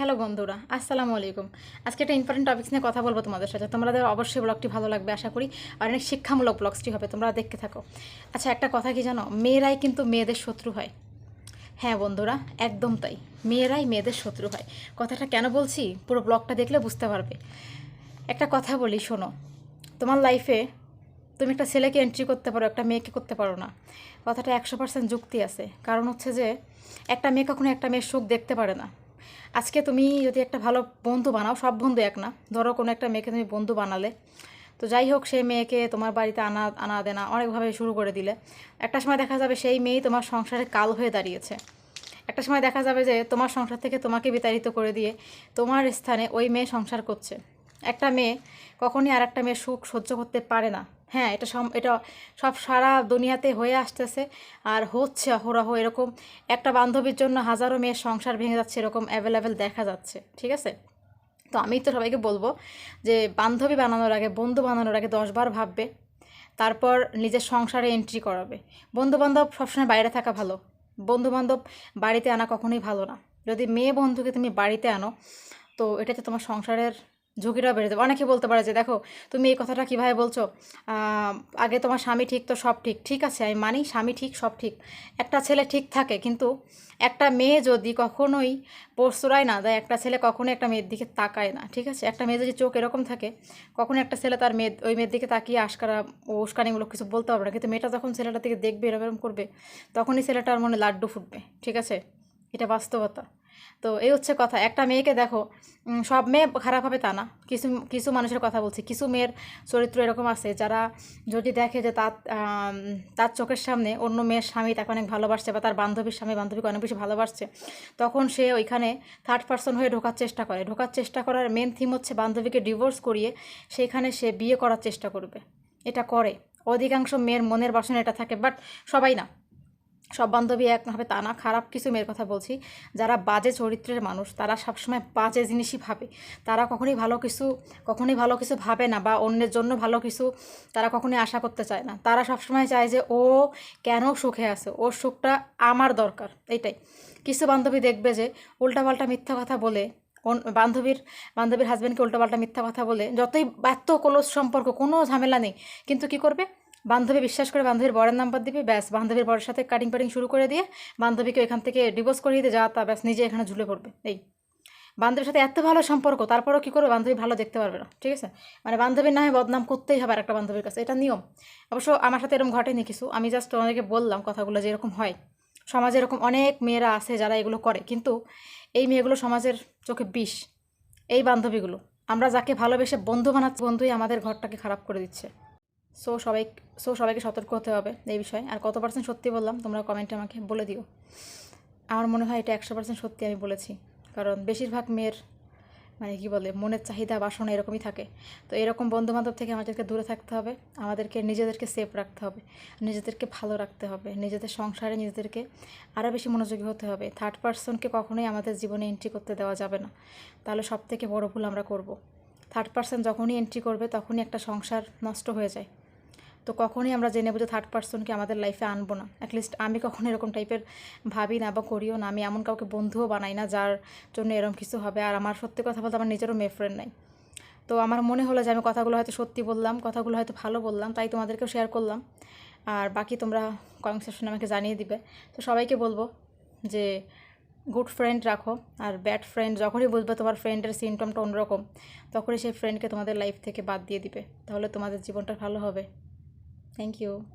Hello বন্ধুরা, আসসালামু আলাইকুম। আজকে একটা ইম্পর্টেন্ট টপিক্স নিয়ে কথা বলব তোমাদের সাথে। তোমাদের অবশ্যই ব্লগটি ভালো লাগবে, আশা করি। আর অনেক শিক্ষামূলক ব্লগসটি হবে, তোমরা দেখতে থাকো। আচ্ছা একটা কথা কি জানো? মেয়েরাই কিন্তু মেয়েদের শত্রু হয়। হ্যাঁ বন্ধুরা, একদম তাই। মেয়েরাই মেয়েদের শত্রু হয়। কথাটা কেন বলছি? পুরো ব্লগটা দেখলে বুঝতে পারবে। একটা কথা বলি, শোনো। তোমার লাইফে তুমি একটা ছেলেকে এন্ট্রি করতে পারো, একটা মেয়েকে করতে পারো না। কথাটা একশো পার্সেন্ট যুক্তি আছে। কারণ হচ্ছে যে, একটা মেয়ে কখনো একটা মেয়ের সুখ দেখতে পারে না। আজকে তুমি যদি একটা ভালো বন্ধু বানাও, সব বন্ধু এক না, ধরো কোনো একটা মেয়েকে তুমি বন্ধু বানালে, তো যাই হোক সেই মেয়েকে তোমার বাড়িতে আনা আনা দেনা অনেকভাবে শুরু করে দিলে। একটা সময় দেখা যাবে সেই মেয়েই তোমার সংসারে কাল হয়ে দাঁড়িয়েছে। একটা সময় দেখা যাবে যে তোমার সংসার থেকে তোমাকে বিতাড়িত করে দিয়ে তোমার স্থানে ওই মেয়ে সংসার করছে। একটা মেয়ে কখনই আর একটা মেয়ে সুখ সহ্য করতে পারে না। হ্যাঁ এটা সম, এটা সব সারা দুনিয়াতে হয়ে আসতেছে। আর হচ্ছে অহরহ এরকম একটা বান্ধবীর জন্য হাজারো মেয়ের সংসার ভেঙে যাচ্ছে, এরকম অ্যাভেলেবেল দেখা যাচ্ছে, ঠিক আছে? তো আমি তো সবাইকে বলব যে বান্ধবী বানানোর আগে, বন্ধু বানানোর আগে দশবার ভাববে, তারপর নিজের সংসারে এন্ট্রি করাবে। বন্ধুবান্ধব সবসময় বাইরে থাকা ভালো বন্ধুবান্ধব বাড়িতে আনা কখনোই ভালো না। যদি মেয়ে বন্ধুকে তুমি বাড়িতে আনো, তো এটাতে তোমার সংসারের ঝুঁকিটাও বেড়ে যাবে। অনেকে বলতে পারে যে, দেখো, তুমি এই কথাটা কীভাবে বলছো? আগে তোমার স্বামী ঠিক তো সব ঠিক। ঠিক আছে, আমি মানি স্বামী ঠিক, সব ঠিক। একটা ছেলে ঠিক থাকে, কিন্তু একটা মেয়ে যদি কখনোই প্রশ্রয় না দেয়, একটা ছেলে কখনোই একটা মেয়ের দিকে তাকায় না, ঠিক আছে? একটা মেয়ে যদি চোখ এরকম থাকে কখনো একটা ছেলে তার মেয়ে ওই মেয়ের দিকে তাকিয়ে আশকারা, উস্কানিমূলক কিছু বলতে পারবে না। কিন্তু মেয়েটা যখন ছেলেটার দিকে দেখবে, এরকম করবে, তখনই ছেলেটার মনে লাড্ডু ফুটবে, ঠিক আছে? এটা বাস্তবতা। তো এই হচ্ছে কথা। একটা মেয়েকে দেখো সব মেয়ে খারাপ হবে তা না। কিছু কিছু মানুষের কথা বলছি। কিছু মেয়ের চরিত্র এরকম আছে, যারা যদি দেখে যে তার তার চোখের সামনে অন্য মেয়ের স্বামী তাকে অনেক ভালোবাসছে বা তার বান্ধবীর স্বামী, বান্ধবীকে অনেক বেশি ভালোবাসছে, তখন সে ওইখানে থার্ড পার্সন হয়ে ঢোকার চেষ্টা করে। ঢোকার চেষ্টা করার মেন থিম হচ্ছে বান্ধবীকে ডিভোর্স করিয়ে সেখানে সে বিয়ে করার চেষ্টা করবে। এটা করে। অধিকাংশ মেয়ের মনের বাসনা এটা থাকে বাট সবাই না। সব বান্ধবী এক হবে তা না, খারাপ কিছু মেয়ের কথা বলছি। যারা বাজে চরিত্রের মানুষ, তারা সবসময় বাজে জিনিসই ভাবে। তারা কখনোই ভালো কিছু, কখনোই ভালো কিছু ভাবে না বা অন্যের জন্য ভালো কিছু তারা কখনোই আশা করতে চায় না। তারা সবসময় চায় যে, ও কেন সুখে আছে? ওর সুখটা আমার দরকার। এইটাই কিছু বান্ধবী দেখবে যে, উল্টাপাল্টা মিথ্যা কথা বলে বান্ধবীর বান্ধবীর হাজব্যান্ডকে উল্টাপাল্টা মিথ্যা কথা বলে, যতই ব্যর্থ ক্লোজ সম্পর্ক, কোনো ঝামেলা নেই। কিন্তু কি করবে? বান্ধবী বিশ্বাস করে বান্ধবীর বরের নাম্বার দিবে, ব্যাস। বান্ধবীর বরের সাথে কাটিং পাটিং শুরু করে দিয়ে বান্ধবীকে এখান থেকে ডিভোর্স করিয়ে দিয়ে যা তা, ব্যাস, নিজে এখানে ঝুলে পড়বে। এই। বান্ধবীর সাথে এত ভালো সম্পর্ক, তারপরেও কী করবে? বান্ধবী ভালো দেখতে পারবে না, ঠিক আছে? মানে বান্ধবীর নামে বদনাম করতেই হবে আর একটা বান্ধবীর কাছে, এটা নিয়ম। অবশ্য আমার সাথে এরকম ঘটেনি কিছু। আমি জাস্ট অনেকে বললাম কথাগুলো যে এরকম হয়। সমাজে এরকম অনেক মেয়েরা আছে যারা এগুলো করে, কিন্তু এই মেয়েগুলো সমাজের চোখে বিষ। এই বান্ধবীগুলো, আমরা যাকে ভালোবেসে বন্ধু বানাচ্ছি, বন্ধুই আমাদের ঘরটাকে খারাপ করে দিচ্ছে। সো সবাই সো সবাইকে সতর্ক হতে হবে এই বিষয়ে। আর কত পার্সেন্ট সত্যি বললাম, তোমরা কমেন্টে আমাকে বলে দিও। আমার মনে হয় এটা একশো পার্সেন্ট সত্যি আমি বলেছি। কারণ বেশিরভাগ মেয়ের মানে কি বলে, মনের চাহিদা, বাসনা এরকমই থাকে। তো এরকম বন্ধু বান্ধব থেকে আমাদেরকে দূরে থাকতে হবে। আমাদেরকে, নিজেদেরকে সেফ রাখতে হবে। নিজেদেরকে ভালো রাখতে হবে। নিজেদের সংসারে নিজেদেরকে আরও বেশি মনোযোগী হতে হবে। থার্ড পার্সনকে কখনোই আমাদের জীবনে এন্ট্রি করতে দেওয়া যাবে না। তাহলে সব থেকে বড় ভুল আমরা করব। থার্ড পার্সন যখনই এন্ট্রি করবে, তখনই একটা সংসার নষ্ট হয়ে যায়। তো কখনোই আমরা জেনে বুঝে থার্ড পার্সনকে আমাদের লাইফে আনব না। অ্যাটলিস্ট আমি কখনো এরকম টাইপের ভাবি না বা করিও না। আমি এমন কাউকে বন্ধুও বানাই না যার জন্য এরকম কিছু হবে। আর আমার সত্যি কথা বলতে আমার নিজেরও মেয়ে ফ্রেন্ড নাই। তো আমার মনে হলো যে আমি কথাগুলো হয়তো সত্যি বললাম, কথাগুলো হয়তো ভালো বললাম, তাই তোমাদেরকেও শেয়ার করলাম। আর বাকি তোমরা কমেন্ট সেকশনে আমাকে জানিয়ে দিবে। তো সবাইকে বলব যে গুড ফ্রেন্ড রাখো। আর ব্যাড ফ্রেন্ড যখনই বুঝবে তোমার ফ্রেন্ডের সিমটমটা অন্যরকম, তখনই সেই ফ্রেন্ডকে তোমাদের লাইফ থেকে বাদ দিয়ে দিবে। তাহলে তোমাদের জীবনটা ভালো হবে। Thank you.